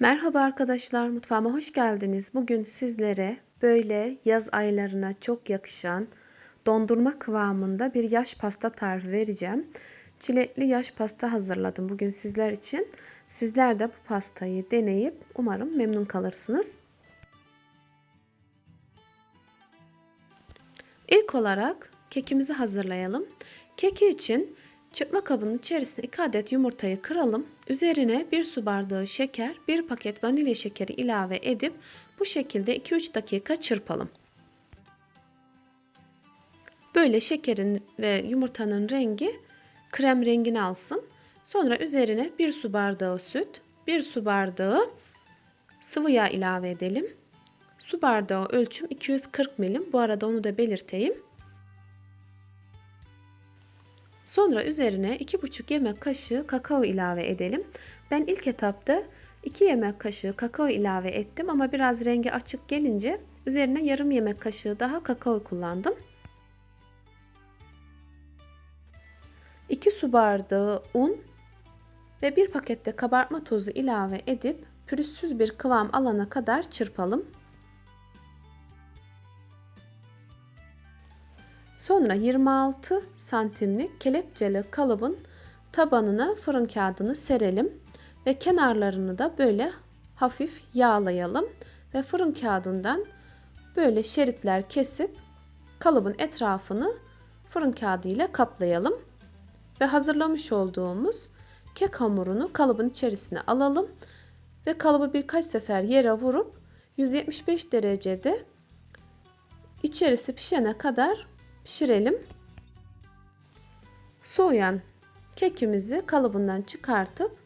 Merhaba arkadaşlar, mutfağıma hoş geldiniz. Bugün sizlere böyle yaz aylarına çok yakışan dondurma kıvamında bir yaş pasta tarifi vereceğim. Çilekli yaş pasta hazırladım bugün sizler için. Sizler de bu pastayı deneyip umarım memnun kalırsınız. İlk olarak kekimizi hazırlayalım. Keki için Çırpma kabının içerisine 2 adet yumurtayı kıralım. Üzerine 1 su bardağı şeker, 1 paket vanilya şekeri ilave edip bu şekilde 2-3 dakika çırpalım. Böyle şekerin ve yumurtanın rengi krem rengini alsın. Sonra üzerine 1 su bardağı süt, 1 su bardağı sıvı yağ ilave edelim. Su bardağı ölçüm 240 milim. Bu arada onu da belirteyim. Sonra üzerine 2,5 yemek kaşığı kakao ilave edelim. Ben ilk etapta 2 yemek kaşığı kakao ilave ettim ama biraz rengi açık gelince üzerine yarım yemek kaşığı daha kakao kullandım. 2 su bardağı un ve 1 pakette kabartma tozu ilave edip pürüzsüz bir kıvam alana kadar çırpalım. Sonra 26 santimlik kelepçeli kalıbın tabanına fırın kağıdını serelim ve kenarlarını da böyle hafif yağlayalım ve fırın kağıdından böyle şeritler kesip kalıbın etrafını fırın kağıdı ile kaplayalım. Ve hazırlamış olduğumuz kek hamurunu kalıbın içerisine alalım ve kalıbı birkaç sefer yere vurup 175 derecede içerisi pişene kadar pişirelim. Soğuyan kekimizi kalıbından çıkartıp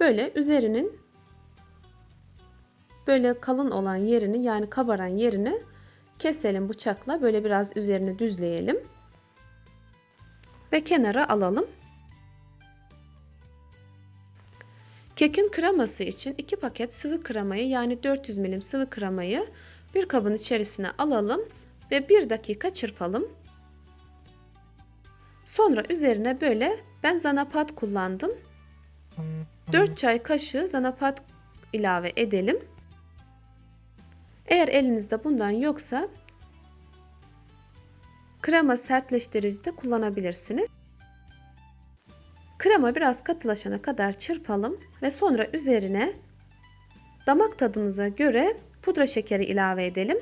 böyle üzerinin böyle kalın olan yerini yani kabaran yerini keselim bıçakla böyle biraz üzerini düzleyelim ve kenara alalım. Kekin kreması için 2 paket sıvı kremayı yani 400 milim sıvı kremayı bir kabın içerisine alalım ve bir dakika çırpalım. Sonra üzerine böyle ben zanapat kullandım. 4 çay kaşığı zanapat ilave edelim. Eğer elinizde bundan yoksa krema sertleştirici de kullanabilirsiniz. Krema biraz katılaşana kadar çırpalım ve sonra üzerine damak tadınıza göre pudra şekeri ilave edelim.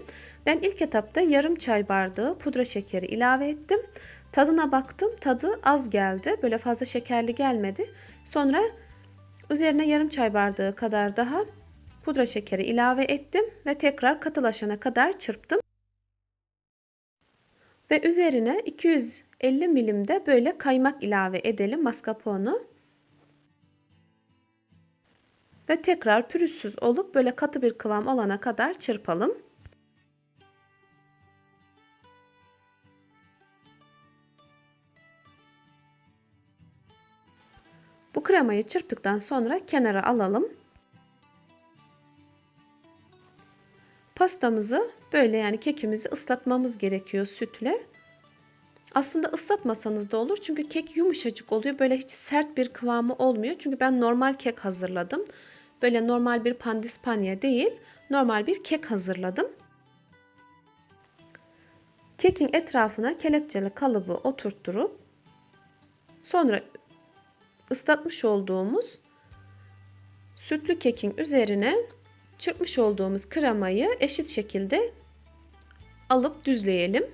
Ben ilk etapta yarım çay bardağı pudra şekeri ilave ettim. Tadına baktım. Tadı az geldi. Böyle fazla şekerli gelmedi. Sonra üzerine yarım çay bardağı kadar daha pudra şekeri ilave ettim ve tekrar katılaşana kadar çırptım. Ve üzerine 250 milimde böyle kaymak ilave edelim mascarpone ve tekrar pürüzsüz olup böyle katı bir kıvam olana kadar çırpalım. Bu kremayı çırptıktan sonra kenara alalım. Pastamızı böyle yani kekimizi ıslatmamız gerekiyor sütle. Aslında ıslatmasanız da olur çünkü kek yumuşacık oluyor. Böyle hiç sert bir kıvamı olmuyor. Çünkü ben normal kek hazırladım. Böyle normal bir pandispanya değil, normal bir kek hazırladım. Kekin etrafına kelepçeli kalıbı oturtturup sonra ıslatmış olduğumuz sütlü kekin üzerine çırpmış olduğumuz kremayı eşit şekilde alıp düzleyelim.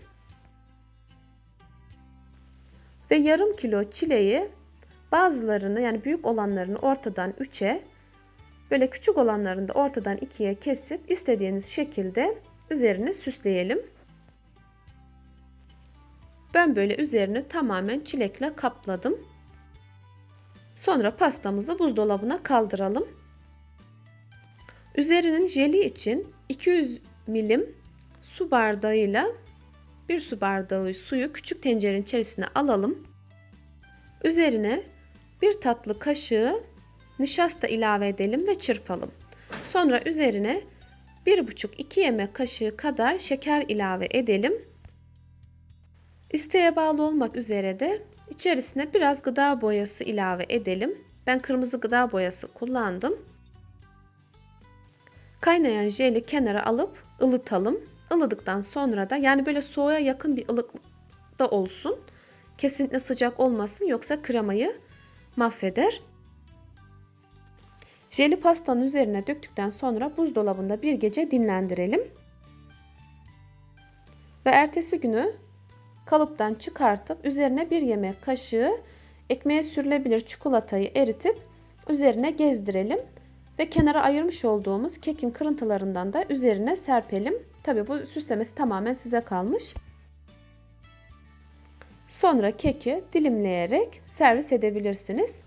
Ve yarım kilo çileği bazılarını yani büyük olanlarını ortadan 3'e Böyle küçük olanlarını da ortadan ikiye kesip istediğiniz şekilde üzerine süsleyelim. Ben böyle üzerini tamamen çilekle kapladım. Sonra pastamızı buzdolabına kaldıralım. Üzerinin jeli için 200 milim su bardağıyla bir su bardağı suyu küçük tencerenin içerisine alalım. Üzerine bir tatlı kaşığı nişasta ilave edelim ve çırpalım. Sonra üzerine 1,5-2 yemek kaşığı kadar şeker ilave edelim. İsteğe bağlı olmak üzere de içerisine biraz gıda boyası ilave edelim. Ben kırmızı gıda boyası kullandım. Kaynayan jeli kenara alıp ılıtalım. Ilıdıktan sonra da yani böyle soğuğa yakın bir ılıklıkta olsun. Kesinlikle sıcak olmasın yoksa kremayı mahveder. Jeli pastanın üzerine döktükten sonra buzdolabında bir gece dinlendirelim. Ve ertesi günü kalıptan çıkartıp üzerine bir yemek kaşığı ekmeğe sürülebilir çikolatayı eritip üzerine gezdirelim ve kenara ayırmış olduğumuz kekin kırıntılarından da üzerine serpelim. Tabi bu süslemesi tamamen size kalmış. Sonra keki dilimleyerek servis edebilirsiniz.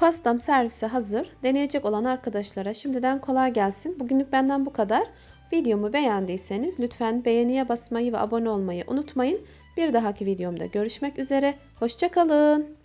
Pastam servise hazır. Deneyecek olan arkadaşlara şimdiden kolay gelsin. Bugünlük benden bu kadar. Videomu beğendiyseniz lütfen beğeniye basmayı ve abone olmayı unutmayın. Bir dahaki videomda görüşmek üzere. Hoşçakalın.